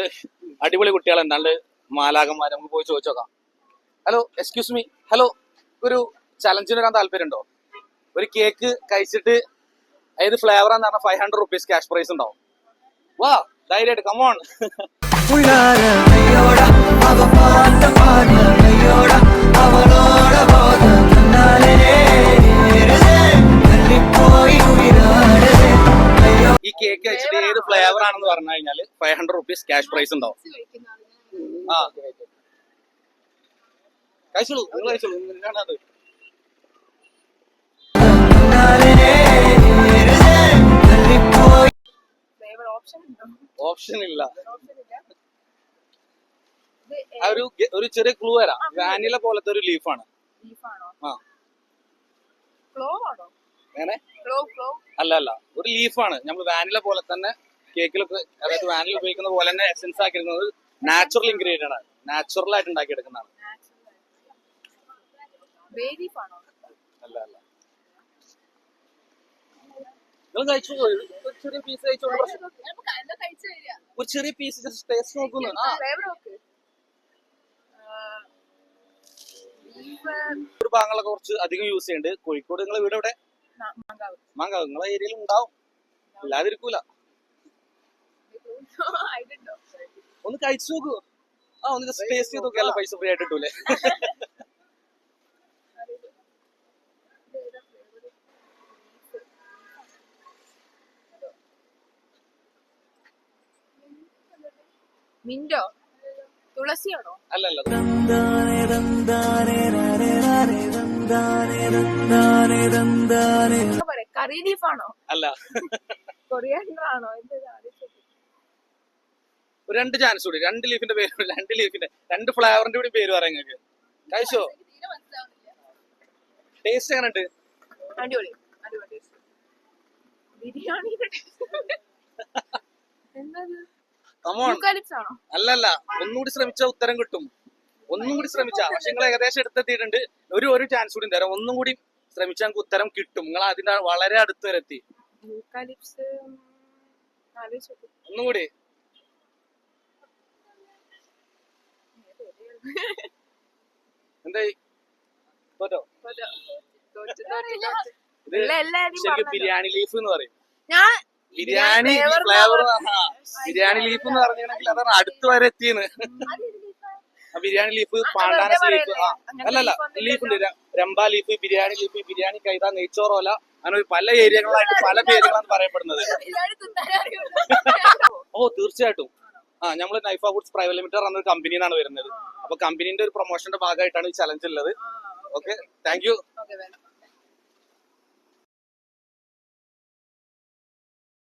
രണ്ട് അടിപൊളി കുട്ടികളെ. രണ്ട് മാലാകന്മാർ നമുക്ക് പോയി ചോദിച്ചു നോക്കാം. ഹലോ എക്സ്ക്യൂസ് മീ ഹലോ ഒരു ചലഞ്ചിന് വരാൻ താല്പര്യമുണ്ടോ? ഒരു കേക്ക് കഴിച്ചിട്ട് ഏത് ഫ്ലേവർ എന്ന് പറഞ്ഞാൽ five hundred rupees cash prize ഉണ്ടാവും. വാ ധൈര്യമായിട്ട് കമോൺ ഏത് ഫ്ലേവർ ആണെന്ന് പറഞ്ഞു കഴിഞ്ഞാൽ five hundred rupees cash prize ഉണ്ടാവും. ആ. കഴിച്ചോളൂ. നിങ്ങൾ കഴിച്ചോളൂ. ഓപ്ഷൻ ഇല്ല. ഒരു ഒരു ചെറിയ ക്ലൂ തരാം. വാനില പോലത്തെ ഒരു ലീഫാണ് അല്ല അല്ല. ഒരു ലീഫാണ് നമ്മൾ വാനില പോലെ തന്നെ കേക്കിൽ അതായത് വാനില ഉപയോഗിക്കുന്ന പോലെ തന്നെ എസെൻസ് ആക്കിയിരുന്നത് നാച്ചുറൽ ഇൻഗ്രീഡിയന്റ് ആണ്. നാച്ചുറൽ ആയിട്ട് ഉണ്ടാക്കിയെടുക്കുന്നതാണ്. അല്ല അല്ല. നിങ്ങൾ കഴിച്ചു ഒരു ചെറിയ പീസ് കഴിച്ചോളൂ ഒരു ചെറിയ പീസ് ടേസ്റ്റ് നോക്കുന്നു. ഒരു ഭാഗങ്ങളൊക്കെ കുറച്ച് അധികം യൂസ് ചെയ്യുന്നുണ്ട്. കോഴിക്കോട് നിങ്ങൾ വീട് എവിടെ? മാങ്കാവ് നിങ്ങളെ ഏരിയയിൽ ഉണ്ടാവും. ഇല്ലാതിരിക്കൂല. ഒന്ന് കഴിച്ചു നോക്കൂ. ആ ഒന്ന് ജസ്റ്റ് ടേസ്റ്റ് ചെയ്ത് നോക്കിയാലോ പൈസ ഫ്രീ ആയിട്ട് കിട്ടൂലേ. മിന്റോ? തുളസിയാണോ? അല്ലല്ല. കറി ലീഫ് അല്ല കൊറിയാണ്ടർ ആണോ രണ്ട് ചാൻസ് കൂടി. രണ്ട് ലീഫിന്റെ പേര് രണ്ട് ലീഫിന്റെ രണ്ട് ഫ്ലേവറിന്റെ കൂടി പേര് പറയാം നിങ്ങൾക്ക്. കഴിച്ചോ? ടേസ്റ്റ് എങ്ങനെയുണ്ട് അടിപൊളി. അടിപൊളി ബിരിയാണി അല്ലല്ല. ഒന്നുകൂടി ശ്രമിച്ചാൽ ഉത്തരം കിട്ടും. ഒന്നും കൂടി ശ്രമിച്ചാ. പക്ഷെ നിങ്ങൾ ഏകദേശം എടുത്തെത്തിയിട്ടുണ്ട്. ഒരു ഒരു ചാൻസ് കൂടി തരാം. ഒന്നും കൂടി ശ്രമിച്ചാൽ നമുക്ക് ഉത്തരം കിട്ടും. നിങ്ങൾ അതിന്റെ വളരെ അടുത്ത് വരെ എത്തി. യൂക്കാലിപ്സ് ആലോചിച്ചു ഒന്നും കൂടി. എന്തായി? തോറ്റോ? ഇത് ശരിക്കും ബിരിയാണി ലീഫ് എന്ന് പറയും. ഞാൻ ബിരിയാണി ഫ്ലേവർ. ബിരിയാണി ലീഫ് എന്ന് പറഞ്ഞിട്ടുണ്ടെങ്കിൽ അതാണ് അടുത്ത് വരെ എത്തിയെന്ന്. Biryani leaf pandan leaf? അല്ലല്ല ലീഫ് ഉണ്ട്. രംബ ലീഫ് ബിരിയാണി ലീഫ് ബിരിയാണി കൈത നെയ്ച്ചോറോല അങ്ങനെ ഒരു പല ഏരിയകളായിട്ട് പല പേരുകളാണ് പറയപ്പെടുന്നത്. ഓ തീർച്ചയായിട്ടും ആ നമ്മൾ നൈഫ ഫുഡ്സ് പ്രൈവറ്റ് ലിമിറ്റഡ് എന്ന കമ്പനിന്നാണ് വരുന്നത് അപ്പൊ കമ്പനീന്റെ ഒരു പ്രൊമോഷന്റെ ഭാഗമായിട്ടാണ് ഈ ചലഞ്ച് ഉള്ളത് ഓക്കെ താങ്ക്.